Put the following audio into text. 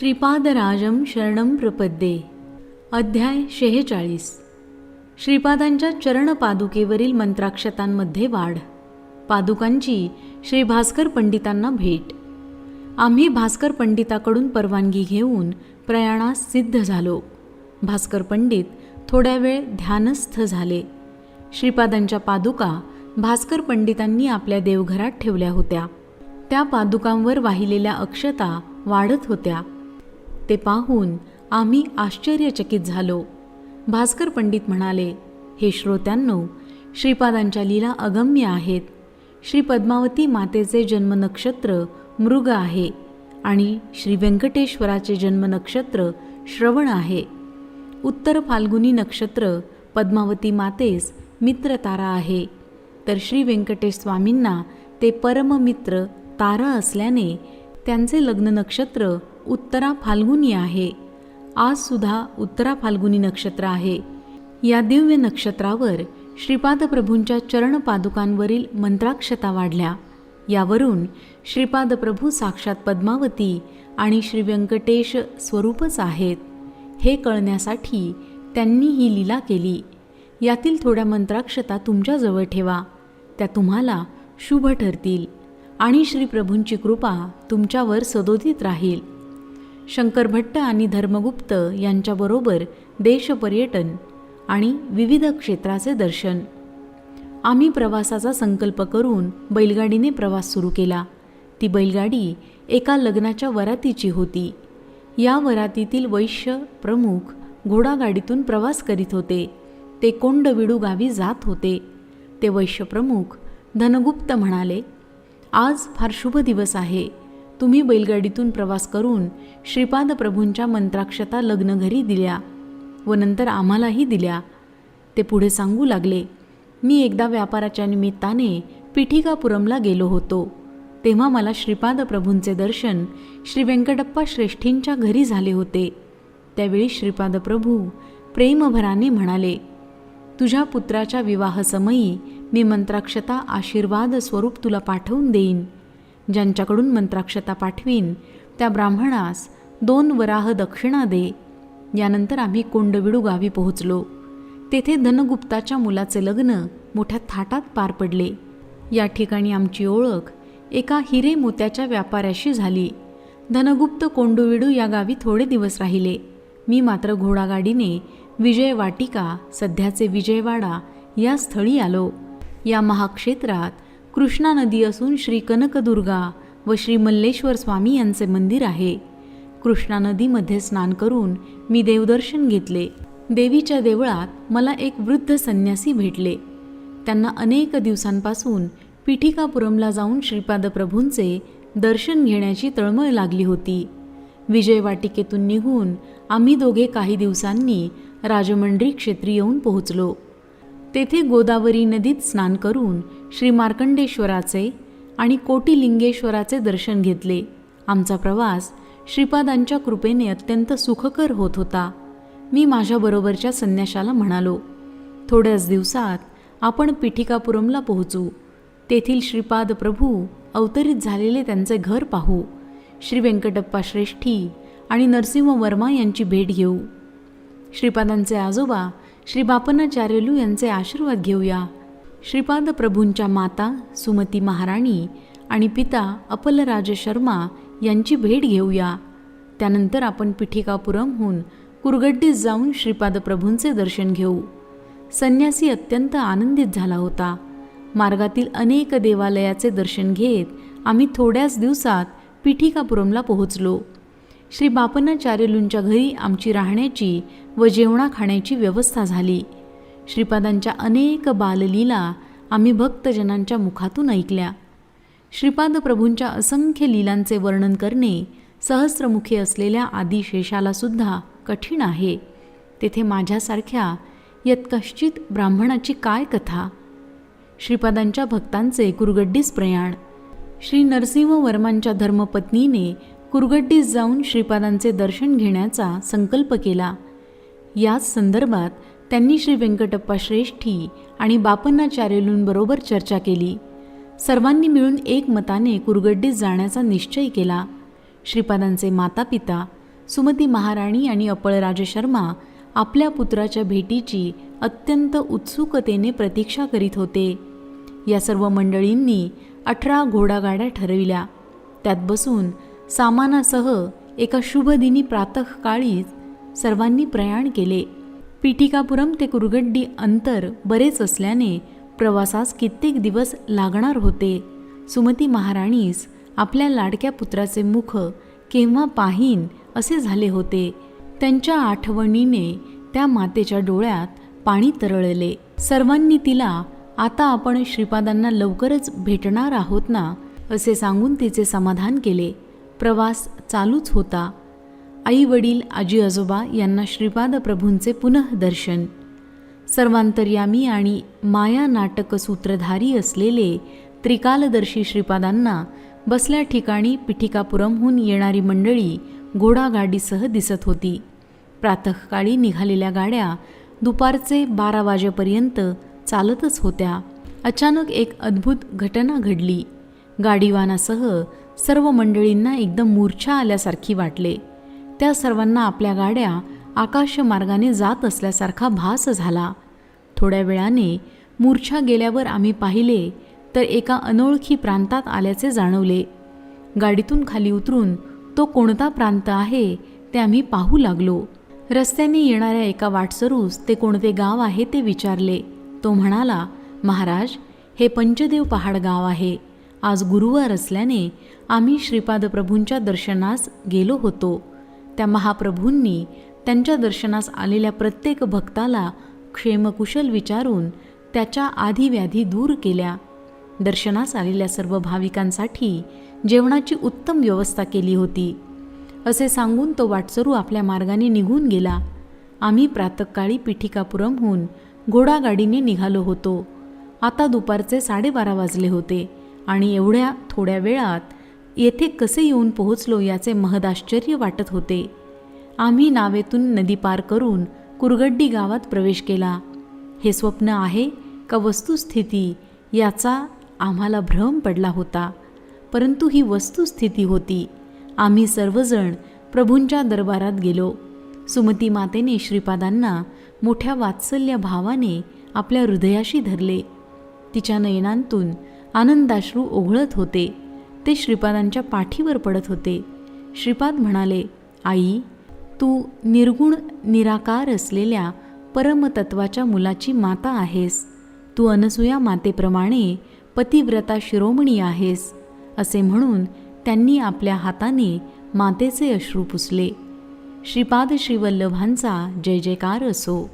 श्रीपादराजम शरणम प्रपद्ये. अध्याय शेहेचाळीस. श्रीपादांच्या चरणपादुकेवरील मंत्राक्षतांमध्ये वाढ. पादुकांची श्री भास्कर पंडितांना भेट. आम्ही भास्कर पंडिताकडून परवानगी घेऊन प्रयाणास सिद्ध झालो. भास्कर पंडित थोड्या वेळ ध्यानस्थ झाले. श्रीपादांच्या पादुका भास्कर पंडितांनी आपल्या देवघरात ठेवल्या होत्या. त्या पादुकांवर वाहिलेल्या अक्षता वाढत होत्या. ते पाहून आम्ही आश्चर्यचकित झालो. भास्कर पंडित म्हणाले हे श्रोत्यांनो श्रीपादांच्या लीला अगम्य आहेत. श्री पद्मावती मातेचे जन्मनक्षत्र मृग आहे आणि श्री व्यंकटेश्वराचे जन्मनक्षत्र श्रवण आहे. उत्तर फाल्गुनी नक्षत्र पद्मावती मातेस मित्र तारा आहे. तर श्री व्यंकटेश स्वामींना ते परममित्र तारा असल्याने त्यांचे लग्न नक्षत्र उत्तरा फाल्गुनी आहे. आज सुद्धा उत्तरा फाल्गुनी नक्षत्र आहे. या दिव्य नक्षत्रावर श्रीपाद प्रभूंच्या चरणपादुकांवरील मंत्राक्षता वाढल्या. यावरून श्रीपाद प्रभू साक्षात पद्मावती आणि श्री व्यंकटेश स्वरूपच आहेत. हे कळण्यासाठी त्यांनी ही लीला केली. यातील थोड्या मंत्राक्षता तुमच्याजवळ ठेवा. त्या तुम्हाला शुभ ठरतील आणि श्रीप्रभूंची कृपा तुमच्यावर सदोदित राहील. शंकर भट्ट आणि धर्मगुप्त यांच्याबरोबर देशपर्यटन आणि विविध क्षेत्राचे दर्शन. आम्ही प्रवासाचा संकल्प करून बैलगाडीने प्रवास सुरू केला. ती बैलगाडी एका लग्नाच्या वरातीची होती. या वरातीतील वैश्य प्रमुख घोडागाडीतून प्रवास करीत होते. ते कोंडविडू गावी जात होते. ते वैश्यप्रमुख धनगुप्त म्हणाले आज फार शुभ दिवस आहे. तुम्ही बैलगाडीतून प्रवास करून श्रीपाद प्रभूंच्या मंत्राक्षता लग्नघरी दिल्या व नंतर आम्हालाही दिल्या. ते पुढे सांगू लागले मी एकदा व्यापाराच्या निमित्ताने पिठिकापुरमला गेलो होतो. तेव्हा मला श्रीपाद प्रभूंचे दर्शन श्री व्यंकटप्पा श्रेष्ठींच्या घरी झाले होते. त्यावेळी श्रीपाद प्रभू प्रेमभराने म्हणाले तुझ्या पुत्राच्या विवाहसमयी मी मंत्राक्षता आशीर्वाद स्वरूप तुला पाठवून देईन. ज्यांच्याकडून मंत्राक्षता पाठवीन त्या ब्राह्मणास दोन वराह दक्षिणा दे. यानंतर आम्ही कोंडविडू गावी पोहोचलो. तेथे धनगुप्ताच्या मुलाचे लग्न मोठ्या थाटात पार पडले. या ठिकाणी आमची ओळख एका हिरे मोत्याच्या व्यापाऱ्याशी झाली. धनगुप्त कोंडुविडू या गावी थोडे दिवस राहिले. मी मात्र घोडागाडीने विजयवाटिका सध्याचे विजयवाडा या स्थळी आलो. या महाक्षेत्रात कृष्णा नदी असून श्री कनकदुर्गा व श्री मल्लेश्वर स्वामी यांचे मंदिर आहे. कृष्णा नदीमध्ये स्नान करून मी देवदर्शन घेतले. देवीच्या देवळात मला एक वृद्ध संन्यासी भेटले. त्यांना अनेक दिवसांपासून पिठिकापुरमला जाऊन श्रीपाद प्रभूंचे दर्शन घेण्याची तळमळ लागली होती. विजयवाटिकेतून निघून आम्ही दोघे काही दिवसांनी राजमंड्री क्षेत्री येऊन पोहोचलो. तेथे गोदावरी नदीत स्नान करून श्री मार्कंडेश्वराचे आणि कोटिलिंगेश्वराचे दर्शन घेतले. आमचा प्रवास श्रीपादांच्या कृपेने अत्यंत सुखकर होत होता. मी माझ्याबरोबरच्या संन्याशाला म्हणालो थोड्याच दिवसात आपण पिठिकापुरमला पोहोचू. तेथील श्रीपाद प्रभू अवतरित झालेले त्यांचे घर पाहू. श्री व्यंकटप्पा श्रेष्ठी आणि नरसिंह वर्मा यांची भेट घेऊ. श्रीपादांचे आजोबा श्री बापनाचार्यलू यांचे आशीर्वाद घेऊया. श्रीपाद प्रभूंच्या माता सुमती महाराणी आणि पिता अपलराज शर्मा यांची भेट घेऊया. त्यानंतर आपण पिठिकापुरमहून कुरगड्डीस जाऊन श्रीपाद प्रभूंचे दर्शन घेऊ. संन्यासी अत्यंत आनंदित झाला होता. मार्गातील अनेक देवालयाचे दर्शन घेत आम्ही थोड्याच दिवसात पिठिकापुरमला पोहोचलो. श्री बापनाचार्यलूंच्या घरी आमची राहण्याची व जेवणा खाण्याची व्यवस्था झाली. श्रीपादांच्या अनेक बाललीला आम्ही भक्तजनांच्या मुखातून ऐकल्या. श्रीपाद प्रभूंच्या असंख्य लीलांचे वर्णन करणे सहस्रमुखी असलेल्या आदिशेषाला सुद्धा कठीण आहे. तेथे माझ्यासारख्या यत्कश्चित ब्राह्मणाची काय कथा? श्रीपादांच्या भक्तांचे कुरगड्डीस प्रयाण. श्री नरसिंह वर्मांच्या धर्मपत्नीने कुरगड्डीस जाऊन श्रीपादांचे दर्शन घेण्याचा संकल्प केला. याच संदर्भात त्यांनी श्री व्यंकटप्पा श्रेष्ठी आणि बापन्नाचार्यलूंबरोबर चर्चा केली. सर्वांनी मिळून एकमताने कुरगड्डीस जाण्याचा निश्चय केला. श्रीपादांचे मातापिता सुमती महाराणी आणि अपळराज शर्मा आपल्या पुत्राच्या भेटीची अत्यंत उत्सुकतेने प्रतीक्षा करीत होते. या सर्व मंडळींनी अठरा घोडागाड्या ठरविल्या. त्यात बसून सामानासह एका शुभदिनी प्रातःकाळीच सर्वांनी प्रयाण केले. पिठिकापुरम ते कुरगड्डी अंतर बरेच असल्याने प्रवासास कित्येक दिवस लागणार होते. सुमती महाराणीस आपल्या लाडक्या पुत्राचे मुख केव्हा पाहीन असे झाले होते. त्यांच्या आठवणीने त्या मातेच्या डोळ्यात पाणी तरळले. सर्वांनी तिला आता आपण श्रीपादांना लवकरच भेटणार आहोत ना? असे सांगून तिचे समाधान केले. प्रवास चालूच होता. आई वडील आजी आजोबा यांना श्रीपाद प्रभूंचे पुनः दर्शन. सर्वांतर्यामी आणि माया नाटक सूत्रधारी असलेले त्रिकालदर्शी श्रीपादांना बसल्या ठिकाणी पिठिकापुरमहून येणारी मंडळी घोडागाडीसह दिसत होती. प्रातःकाळी निघालेल्या गाड्या दुपारचे बारा वाजेपर्यंत चालतच होत्या. अचानक एक अद्भुत घटना घडली. गाडीवानासह सर्व मंडळींना एकदम मूर्छा आल्यासारखी वाटले. त्या सर्वांना आपल्या गाड्या आकाशमार्गाने जात असल्यासारखा भास झाला. थोड्या वेळाने मूर्छा गेल्यावर आम्ही पाहिले तर एका अनोळखी प्रांतात आल्याचे जाणवले. गाडीतून खाली उतरून तो कोणता प्रांत आहे ते आम्ही पाहू लागलो. रस्त्याने येणाऱ्या एका वाटसरूस ते कोणते गाव आहे ते विचारले. तो म्हणाला महाराज हे पंचदेव पहाड गाव आहे. आज गुरुवार असल्याने आम्ही श्रीपादप्रभूंच्या दर्शनास गेलो होतो. त्या महाप्रभूंनी त्यांच्या दर्शनास आलेल्या प्रत्येक भक्ताला क्षेमकुशल विचारून त्याच्या आधीव्याधी दूर केल्या. दर्शनास आलेल्या सर्व भाविकांसाठी जेवणाची उत्तम व्यवस्था केली होती. असे सांगून तो वाटसरू आपल्या मार्गाने निघून गेला. आम्ही प्रातकाळी पिठिकापुरमहून घोडागाडीने निघालो होतो. आता दुपारचे साडेबारा वाजले होते. आणि एवढ्या थोड्या वेळात येथे कसे येऊन पोहोचलो याचे महदाश्चर्य वाटत होते. आम्ही नावेतून नदी पार करून कुरगड्डी गावात प्रवेश केला. हे स्वप्न आहे का वस्तुस्थिती याचा आम्हाला भ्रम पडला होता. परंतु ही वस्तुस्थिती होती. आम्ही सर्वजण प्रभूंच्या दरबारात गेलो. सुमती मातेने श्रीपादांना मोठ्या वात्सल्य भावाने आपल्या हृदयाशी धरले. तिच्या नयनांतून आनंदाश्रू ओघळत होते. ते श्रीपादांच्या पाठीवर पडत होते. श्रीपाद म्हणाले आई तू निर्गुण निराकार असलेल्या परमतत्वाच्या मुलाची माता आहेस. तू अनसुया मातेप्रमाणे पतिव्रता शिरोमणी आहेस असे म्हणून त्यांनी आपल्या हाताने मातेचे अश्रू पुसले. श्रीपाद श्रीवल्लभांचा जय जयकार असो.